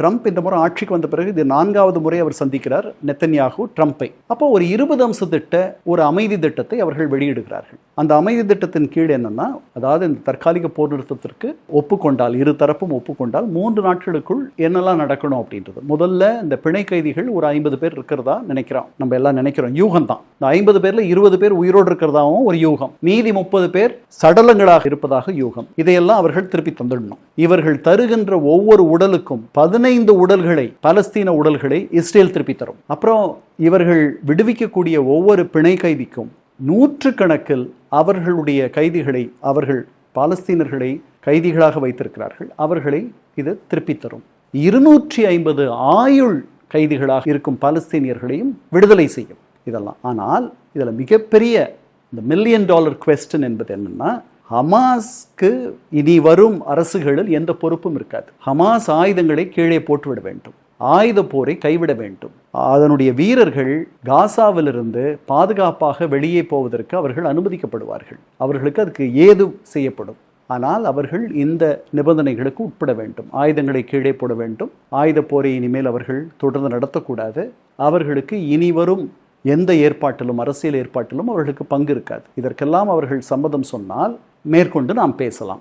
Trump இந்த முறை ஆட்சிக்கு வந்த பிறகு இது நான்காவது முறை அவர் சந்திக்கிறார் நெத்தன்யாகு ட்ரம்ப்பை. அப்போ ஒரு இருபது அம்ச திட்ட ஒரு அமைதி திட்டத்தை அவர்கள் வெளியிடுகிறார்கள். அந்த அமைதி திட்டத்தின் கீழ் என்னன்னா அதாவது இந்த தற்காலிக போர் நிறுத்தத்திற்கு ஒப்புக்கொண்டால் இரு தரப்பும் ஒப்புக்கொண்டால் மூன்று நாட்களுக்குள் என்னெல்லாம் நடக்கணும் அப்படின்றது. முதல்ல இந்த பிணை கைதிகள் ஒரு ஐம்பது பேர் இருக்கிறதா நினைக்கிறோம். நம்ம எல்லாம் நினைக்கிறோம் யூகம் தான். இந்த ஐம்பது பேர்ல இருபது பேர் உயிரோடு இருக்கிறதாவும் ஒரு யூகம். மீதி முப்பது பேர் சடலங்களாக இருப்பதாக யூகம். இதையெல்லாம் அவர்கள் திருப்பி தந்துடணும். இவர்கள் தருகின்ற ஒவ்வொரு உடலுக்கும் பதினைந்து பதினைந்து உடல்களை பலஸ்தீன உடல்களை இஸ்ரேல் திருப்பி தரும். அப்புறம் இவர்கள் விடுவிக்கக்கூடிய ஒவ்வொரு பிணை கைதிக்கும் நூற்று கணக்கில் அவர்களுடைய கைதிகளை அவர்கள் பாலஸ்தீனர்களை கைதிகளாக வைத்திருக்கிறார்கள். அவர்களை இது திருப்பி தரும். இருநூற்றி ஐம்பது ஆயுள் கைதிகளாக இருக்கும் பாலஸ்தீனியர்களையும் விடுதலை செய்யும். இதெல்லாம். ஆனால் இதில் மிகப்பெரிய இந்த மில்லியன் டாலர் கொஸ்டின் என்பது என்னென்னா ஹமாஸ்க்கு இனி வரும் அரசுகளில் எந்த பொறுப்பும் இருக்காது. ஹமாஸ் ஆயுதங்களை கீழே போட்டுவிட வேண்டும். ஆயுத போரை கைவிட வேண்டும். அதனுடைய வீரர்கள் காசாவிலிருந்து பாதுகாப்பாக வெளியே போவதற்கு அவர்கள் அனுமதிக்கப்படுவார்கள். அவர்களுக்கு அதுக்கு ஏது செய்யப்படும்? ஆனால் அவர்கள் இந்த நிபந்தனைகளுக்கு உட்பட வேண்டும். ஆயுதங்களை கீழே போட வேண்டும். ஆயுத போரை இனிமேல் அவர்கள் தொடர்ந்து நடத்தக்கூடாது. அவர்களுக்கு இனி வரும் எந்த ஏற்பாட்டிலும் அரசியல் ஏற்பாட்டிலும் அவர்களுக்கு பங்கு இருக்காது. இதற்கெல்லாம் அவர்கள் சம்மதம் சொன்னால் மேற்கொண்டு நாம் பேசலாம்.